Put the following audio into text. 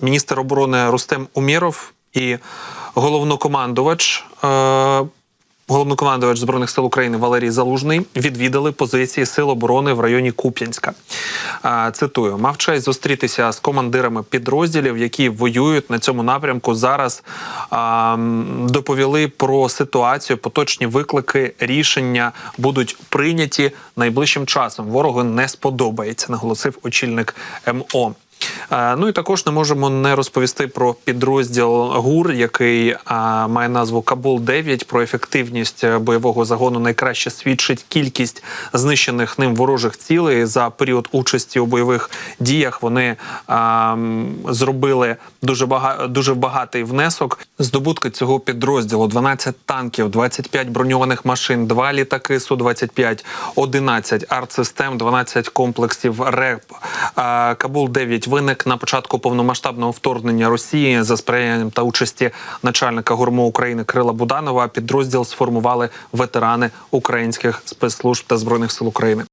Міністр оборони Рустем Умєров і головнокомандувач. Е- Головнокомандувач збройних сил України Валерій Залужний відвідали позиції сил оборони в районі Куп'янська. Е, Цитую, мав честь зустрітися з командирами підрозділів, які воюють на цьому напрямку. Зараз а, доповіли про ситуацію. Поточні виклики, рішення будуть прийняті найближчим часом. Ворогу не сподобається, наголосив очільник МО. Е, Ну і також не можемо не розповісти про підрозділ ГУР, який має назву Кабул 9 Про ефективність е, бойового загону найкраще свідчить кількість знищених ним ворожих цілей за період участі у бойових діях. Вони зробили дуже бага, дуже багатий внесок. Здобутки цього підрозділу: 12 танків, 25 броньованих машин, 2 літаки Су 25 11 артсистем, 12 комплексів РЕП. Кабул 9 виник на початку повномасштабного вторгнення Росії за сприянням та участі начальника гурмо України Крила Буданова. Підрозділ сформували ветерани українських спецслужб та збройних сил України.